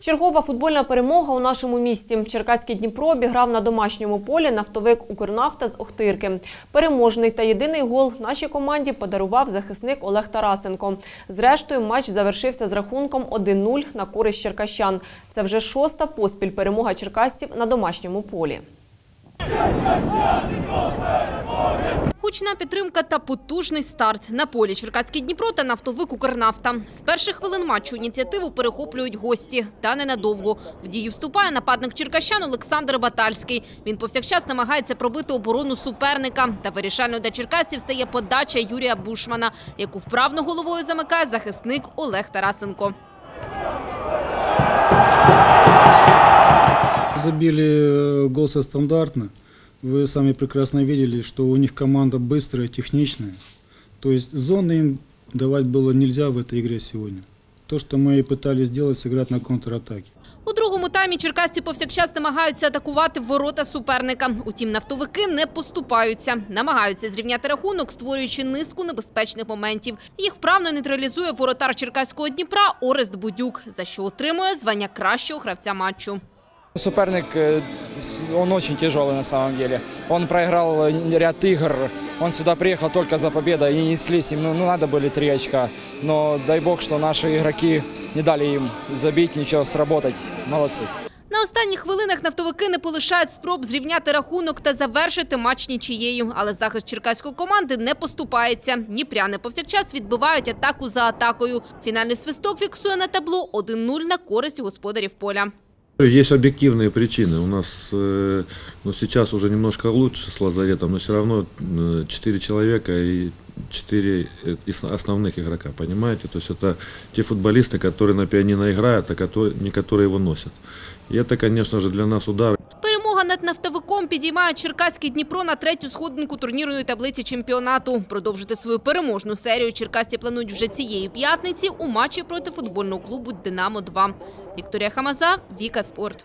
Чергова футбольна перемога у нашому місті. Черкаський Дніпро обіграв на домашньому полі нафтовик Укрнафта з Охтирки. Переможний та єдиний гол нашій команді подарував захисник Олег Тарасенко. Зрештою, матч завершився з рахунком 1-0 на користь черкащан. Це вже шоста поспіль перемога черкасців на домашньому полі. Гучна підтримка та потужний старт. На полі Черкаський Дніпро та нафтовик Укрнафта. З перших хвилин матчу ініціативу перехоплюють гості. Та ненадовго. В дію вступає нападник черкащан Олександр Батальський. Він повсякчас намагається пробити оборону суперника. Та вирішальною для черкасців стає подача Юрія Бушмана, яку вправно головою замикає захисник Олег Тарасенко. Забили э, гол стандартно. Вы сами прекрасно видели, что у них команда быстрая, техничная. То есть зоны им давать было нельзя в этой игре сегодня. То, что мы и пытались сделать, сыграть на контратаке. У другому таймі черкасці повсякчас намагаються атакувати ворота суперника. Утім, нафтовики не поступаються. Намагаються зрівняти рахунок, створюючи низку небезпечних моментів. Їх вправно нейтралізує воротар черкаського Дніпра Орест Будюк, за що отримує звання кращого гравця матчу. Суперник, э, с- он очень тяжелый на самом деле. Он проиграл э, ряд игр, он сюда приехал только за победой и неслись им, ну, ну надо были три очка. Но дай бог, что наши игроки не дали им забить, ничего, сработать. Молодцы. На останніх хвилинах нафтовики не полишають спроб зрівняти рахунок та завершити матч нічією. Але захист черкаської команди не поступається. Дніпряни повсякчас відбивають атаку за атакою. Фінальний свисток фіксує на табло 1-0 на користь господарів поля. Есть объективные причины. У нас э, ну, сейчас уже немножко лучше с лазаретом, но все равно э, 4 человека и 4 основных игрока, понимаете? То есть это те футболисты, которые на пианино играют, а которые, не которые его носят. И это, конечно же, для нас удар. Перемога над нафтовиком підіймає Черкаський Дніпро на третю сходинку турнірної таблиці чемпіонату. Продовжити свою переможну серію черкасці планують вже цієї п'ятниці у матчі проти футбольного клубу «Динамо-2». Вікторія Хамаза, Віка Спорт.